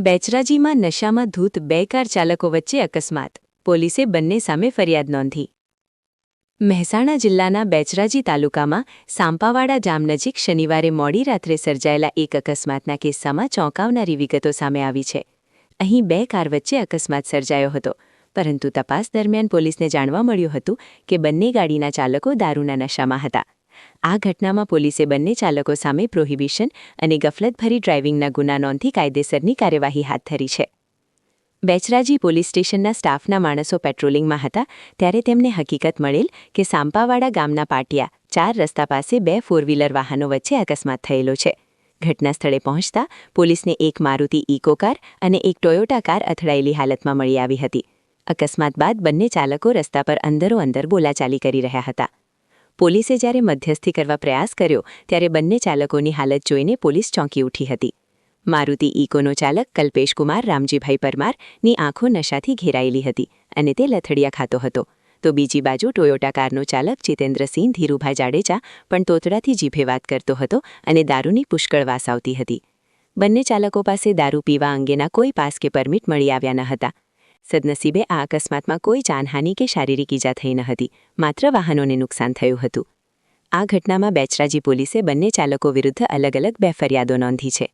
બેચરાજીમાં નશામાં ધૂત બે કાર ચાલકો વચ્ચે અકસ્માત. પોલીસે બંને સામે ફરિયાદ નોંધી. મહેસાણા જિલ્લાના બેચરાજી તાલુકામાં સાંપાવાડા જામ નજીક શનિવારે મોડી રાત્રે સર્જાયેલા એક અકસ્માતના કિસ્સામાં ચોંકાવનારી વિગતો સામે આવી છે. અહીં બે કાર વચ્ચે અકસ્માત સર્જાયો હતો, પરંતુ તપાસ દરમિયાન પોલીસને જાણવા મળ્યું હતું કે બંને ગાડીના ચાલકો દારૂના નશામાં હતા. આ ઘટનામાં પોલીસે બંને ચાલકો સામે પ્રોહિબિશન અને ગફલતભરી ડ્રાઇવિંગના ગુના નોંધી કાયદેસરની કાર્યવાહી હાથ ધરી છે. બેચરાજી પોલીસ સ્ટેશનના સ્ટાફના માણસો પેટ્રોલિંગમાં હતા ત્યારે તેમને હકીકત મળેલ કે સાંપાવાડા ગામના પાટિયા ચાર રસ્તા પાસે બે ફોર વ્હીલર વાહનો વચ્ચે અકસ્માત થયેલો છે. ઘટના સ્થળે પહોંચતા પોલીસને એક મારુતિ ઇકો કાર અને એક ટોયોટા કાર અથડાયેલી હાલતમાં મળી આવી હતી. અકસ્માત બાદ બંને ચાલકો રસ્તા પર અંદરો અંદર બોલાચાલી કરી રહ્યા હતા. પોલીસે જ્યારે મધ્યસ્થી કરવા પ્રયાસ કર્યો, ત્યારે બંને ચાલકોની હાલત જોઈને પોલીસ ચોંકી ઉઠી હતી. મારુતિ ઇકોનો ચાલક કલ્પેશકુમાર રામજીભાઈ પરમારની આંખો નશાથી ઘેરાયેલી હતી અને તે લથડિયા ખાતો હતો. તો બીજી બાજુ ટોયોટા કારનો ચાલક જીતેન્દ્રસિંહ ધીરુભાઈ જાડેજા પણ તોતડાથી જીભે વાત કરતો હતો અને દારૂની પુષ્કળ વાસ આવતી હતી. બંને ચાલકો પાસે દારૂ પીવા અંગેના કોઈ પાસ કે પરમિટ મળી આવ્યા ન હતા. સદનસીબે આ અકસ્માતમાં કોઈ જાનહાનિ કે શારીરિક ઈજા થઈ ન હતી, માત્ર વાહનોને નુકસાન થયું હતું. આ ઘટનામાં બેચરાજી પોલીસે બંને ચાલકો વિરુદ્ધ અલગ અલગ બે ફરિયાદો નોંધી છે.